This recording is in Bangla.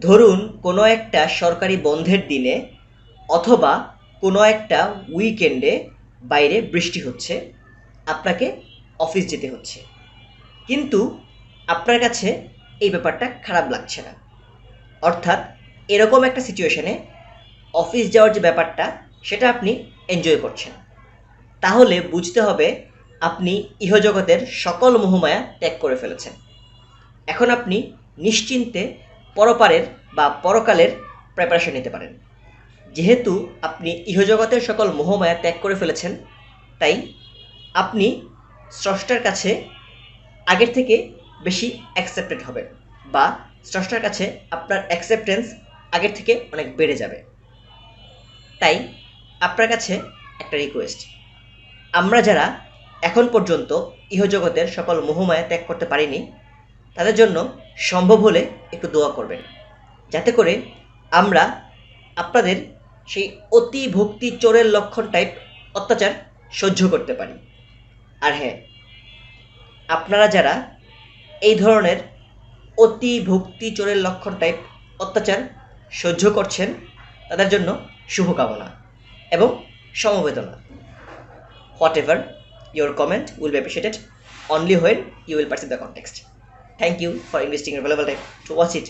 ধরুন কোনো একটা সরকারি বন্ধের দিনে অথবা কোনো একটা উইকেন্ডে বাইরে বৃষ্টি হচ্ছে, আপনাকে অফিস যেতে হচ্ছে। কিন্তু আপনার কাছে এই ব্যাপারটা খারাপ লাগছে না। অর্থাৎ এরকম একটা সিচুয়েশনে অফিস যাওয়ার যে ব্যাপারটা, সেটা আপনি এনজয় করছেন। তাহলে বুঝতে হবে আপনি ইহজগতের সকল মোহমায়া ত্যাগ করে ফেলেছেন। এখন আপনি নিশ্চিন্তে পরপারের বা পরকালের প্রিপারেশন নিতে পারেন। যেহেতু আপনি ইহজগতের সকল মোহমায়া ত্যাগ করে ফেলেছেন, তাই আপনি স্রষ্টার কাছে আগের থেকে বেশি অ্যাকসেপ্টেড হবেন বা স্রষ্টার কাছে আপনার অ্যাকসেপ্টেন্স আগের থেকে অনেক বেড়ে যাবে। তাই আপনার কাছে একটা রিকোয়েস্ট আমরা যারা এখন পর্যন্ত ইহজগতের সকল মোহমায়া ত্যাগ করতে পারিনি তাদের জন্য সম্ভব হলে একটু দোয়া করবেন। যাতে করে আমরা আপনাদের সেই অতি ভক্তি চোরের লক্ষণ টাইপ অত্যাচার সহ্য করতে পারি। আর হ্যাঁ আপনারা যারা এই ধরনের অতি ভক্তি চোরের লক্ষণ টাইপ অত্যাচার সহ্য করছেন, তাদের জন্য শুভকামনা এবং সমবেদনা। Whatever your comment will be appreciated only when you will perceive the context Thank you for investing your valuable time to watch it.